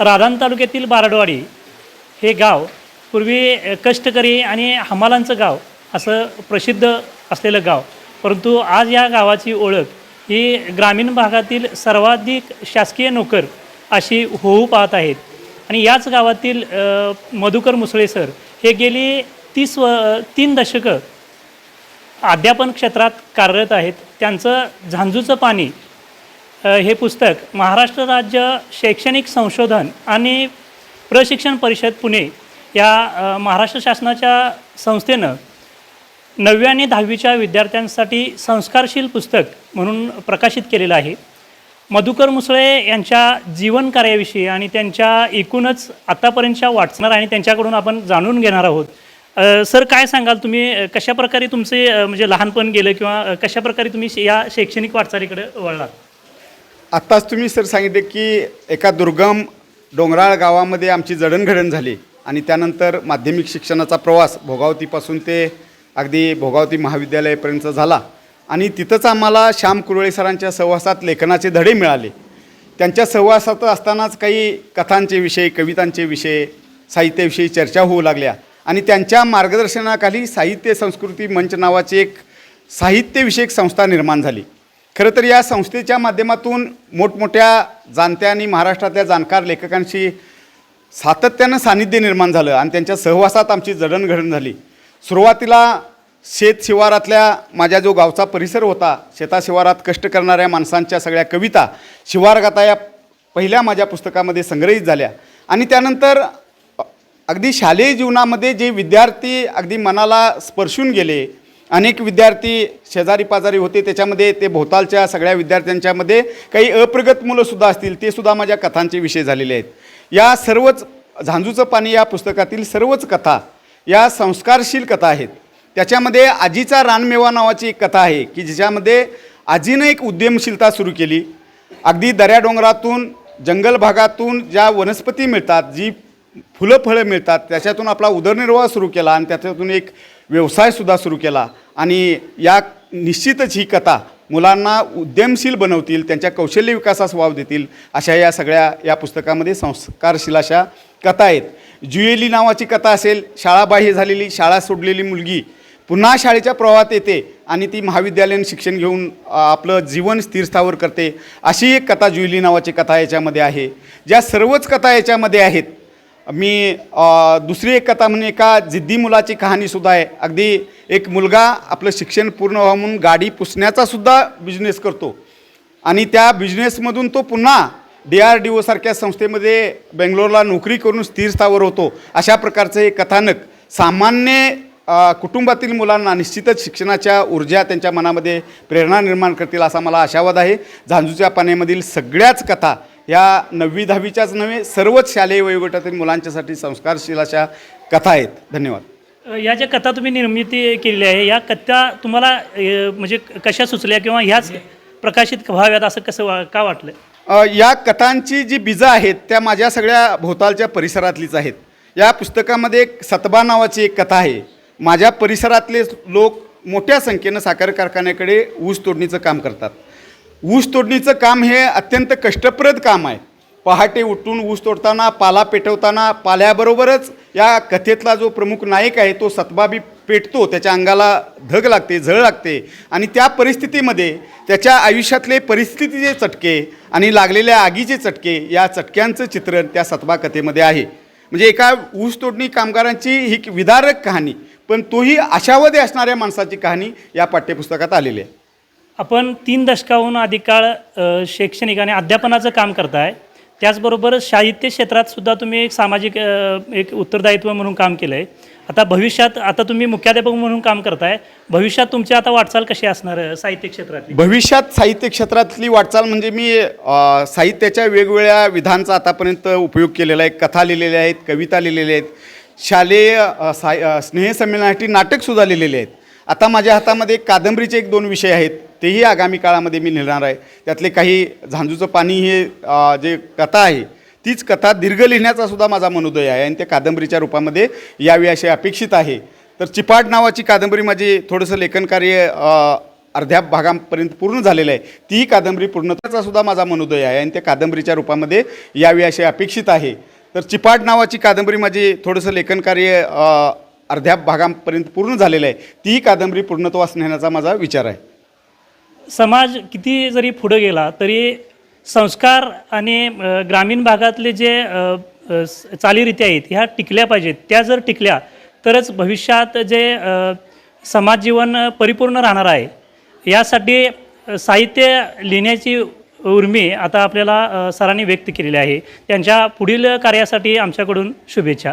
राधान तालुक्यातील बारडवाडी हे गाव पूर्वी कष्टकरी आणि हमालांचं गाव असं प्रसिद्ध असलेलं गाव. परंतु आज या गावाची ओळख ही ग्रामीण भागातील सर्वाधिक शासकीय नोकर अशी होऊ पाहत आहेत. आणि याच गावातील मधुकर मुसळे सर हे गेली तीस व तीन दशकं अध्यापन क्षेत्रात कार्यरत आहेत. त्यांचं झांजूचं पाणी हे पुस्तक महाराष्ट्र राज्य शैक्षणिक संशोधन आणि प्रशिक्षण परिषद पुणे या महाराष्ट्र शासनाच्या संस्थेनं नवव्या आणि दहावीच्या विद्यार्थ्यांसाठी संस्कारशील पुस्तक म्हणून प्रकाशित केलेलं आहे. मधुकर मुसळे यांच्या जीवन कार्याविषयी आणि त्यांच्या एकूणच आतापर्यंतच्या वाटणार आणि त्यांच्याकडून आपण जाणून घेणार आहोत. सर काय सांगाल तुम्ही? कशाप्रकारे कशा प्रकारे तुमचे म्हणजे लहानपण गेलं किंवा कशाप्रकारे कशा प्रकारे तुम्ही या शैक्षणिक वाटचालीकडे वळलात? आत्ताच तुम्ही सर सांगितले की एका दुर्गम डोंगराळ गावामध्ये आमची जडणघडण झाली आणि त्यानंतर माध्यमिक शिक्षणाचा प्रवास भोगावतीपासून ते अगदी भोगावती महाविद्यालयापर्यंत झाला. आणि तिथंच आम्हाला श्याम कुरळे सरांच्या सहवासात लेखनाचे धडे मिळाले. त्यांच्या सहवासात असतानाच काही कथांचे विषय कवितांचे विषय साहित्याविषयी चर्चा होऊ लागल्या. आणि त्यांच्या मार्गदर्शनाखाली साहित्य संस्कृती मंच नावाची एक साहित्यविषयक संस्था निर्माण झाली. खरं तर या संस्थेच्या माध्यमातून मोठमोठ्या जाणत्या आणि महाराष्ट्रातल्या जाणकार लेखकांशी सातत्यानं सानिध्य निर्माण झालं आणि त्यांच्या सहवासात आमची जडणघडण झाली. सुरुवातीला शेत शिवारातल्या माझ्या जो गावचा परिसर होता शेताशिवारात कष्ट करणाऱ्या माणसांच्या सगळ्या कविता शिवारगाथा या पहिल्या माझ्या पुस्तकामध्ये संग्रहित झाल्या. आणि त्यानंतर अगदी शालेय जीवनामध्ये जे विद्यार्थी अगदी मनाला स्पर्शून गेले अनेक विद्यार्थी शेजारी पाजारी होते त्याच्यामध्ये ते भोवतालच्या सगळ्या विद्यार्थ्यांच्यामध्ये काही अप्रगत मुलंसुद्धा असतील ते सुद्धा माझ्या कथांचे विषय झालेले आहेत. या सर्वच झांजूचं पाणी या पुस्तकातील सर्वच कथा या संस्कारशील कथा आहेत. त्याच्यामध्ये आजीचा रानमेवा नावाची एक कथा आहे की ज्याच्यामध्ये आजीनं एक उद्यमशीलता सुरू केली. अगदी दऱ्याडोंगरातून जंगल भागातून ज्या वनस्पती मिळतात जी फुलं फळं मिळतात त्याच्यातून आपला उदरनिर्वाह सुरू केला आणि त्याच्यातून एक व्यवसायसुद्धा सुरू केला आणि या निश्चितच ही कथा मुलांना उद्यमशील बनवतील त्यांच्या कौशल्य विकासास वाव देतील अशा या सगळ्या या पुस्तकामध्ये संस्कारशील अशा कथा आहेत. जुएली नावाची कथा असेल शाळाबाह्य झालेली शाळा सोडलेली मुलगी पुन्हा शाळेच्या प्रवाहात येते आणि ती महाविद्यालयीन शिक्षण घेऊन आपलं जीवन स्थिरस्थावर करते. अशी एक कथा जुएली नावाची कथा याच्यामध्ये आहे. ज्या सर्वच कथा याच्यामध्ये आहेत मी दुसरी एक कथा म्हणजे एका जिद्दी मुलाची कहाणीसुद्धा आहे. अगदी एक मुलगा आपलं शिक्षण पूर्ण व्हावं म्हणून गाडी पुसण्याचासुद्धा बिझनेस करतो. आणि त्या बिझनेसमधून तो पुन्हा डी आर डी ओसारख्या संस्थेमध्ये बेंगलोरला नोकरी करून स्थिर स्थावर होतो. अशा प्रकारचं हे कथानक सामान्य कुटुंबातील मुलांना निश्चितच शिक्षणाच्या ऊर्जा त्यांच्या मनामध्ये प्रेरणा निर्माण करतील असा मला आशावाद आहे. झांजूच्या पाण्यामधील सगळ्याच कथा या नववी दहावीच्याच नव्हे सर्वच शालेय वयोगटातील मुलांच्यासाठी संस्कारशील अशा कथा आहेत. धन्यवाद. या ज्या कथा तुम्ही निर्मिती केलेली आहे या कथा तुम्हाला म्हणजे कशा सुचल्या किंवा ह्याच प्रकाशित व्हाव्यात असं कसं वा का वाटलं या कथांची जी बीजं आहेत त्या माझ्या सगळ्या भोवतालच्या परिसरातलीच आहेत. या पुस्तकामध्ये एक सतबा नावाची एक कथा आहे. माझ्या परिसरातले लोक मोठ्या संख्येनं साखर कारखान्याकडे ऊस तोडणीचं काम करतात. ऊस तोडणीचं काम हे अत्यंत कष्टप्रद काम आहे. पहाटे उठून ऊस तोडताना पाला पेटवताना पाल्याबरोबरच या कथेतला जो प्रमुख नायक आहे तो सतबाबी पेटतो त्याच्या अंगाला धग लागते झळ लागते आणि त्या परिस्थितीमध्ये त्याच्या आयुष्यातले परिस्थितीचे चटके आणि लागलेल्या आगीचे चटके या चटक्यांचं चित्रण त्या सतबा कथेमध्ये आहे. म्हणजे एका ऊस तोडणी कामगारांची ही एक विदारक कहाणी पण तोही आशावादी असणाऱ्या माणसाची कहाणी या पाठ्यपुस्तकात आलेली आहे. आपण तीन दशकाहून अधिक काळ शैक्षणिक आणि अध्यापनाचं काम करताय. त्याचबरोबर साहित्य क्षेत्रात सुद्धा तुम्ही एक सामाजिक एक उत्तरदायित्व म्हणून काम केलं आहे आता भविष्यात आता तुम्ही मुख्याध्यापक म्हणून काम करताय. भविष्यात तुमची आता वाटचाल कशी असणार साहित्य क्षेत्रातली? भविष्यात साहित्य क्षेत्रातली वाटचाल म्हणजे मी साहित्याच्या वेगवेगळ्या विधांचा आतापर्यंत उपयोग केलेला आहे. कथा लिहिलेल्या आहेत कविता लिहिलेल्या आहेत. शालेय साय स्नेहसंमेलनासाठी नाटकसुद्धा लिहिलेले आहेत. आता माझ्या हातामध्ये कादंबरीचे एक दोन विषय आहेत. तेही आगामी काळामध्ये मी लिहिणार आहे. त्यातले काही झांजूचं पाणी हे जे कथा आहे तीच कथा दीर्घ लिहिण्याचा सुद्धा माझा मनोदय आहे आणि त्या कादंबरीच्या रूपामध्ये यावी असे अपेक्षित आहे. तर चिपाड नावाची कादंबरी माझी थोडंसं लेखनकार्य कार्य अर्ध्या भागापर्यंत पूर्ण झालेलं आहे. तीही कादंबरी पूर्णत्वाचा सुद्धा माझा मनोदय आहे आणि त्या कादंबरीच्या रूपामध्ये यावी असे अपेक्षित आहे. तर चिपाट नावाची कादंबरी माझी थोडंसं लेखनकार्य कार्य अर्ध्या भागापर्यंत पूर्ण झालेलं आहे. तीही कादंबरी पूर्णत्वास नेण्याचा माझा विचार आहे. समाज किती जरी पुढं गेला तरी संस्कार आणि ग्रामीण भागातले जे चालीरीती आहेत ह्या टिकल्या पाहिजेत. त्या जर टिकल्या तरच भविष्यात जे समाज जीवन परिपूर्ण राहणार आहे. यासाठी साहित्य लिहिण्याची उर्मी आता आपल्याला सरांनी व्यक्त केलेली आहे. त्यांच्या पुढील कार्यासाठी आमच्याकडून शुभेच्छा.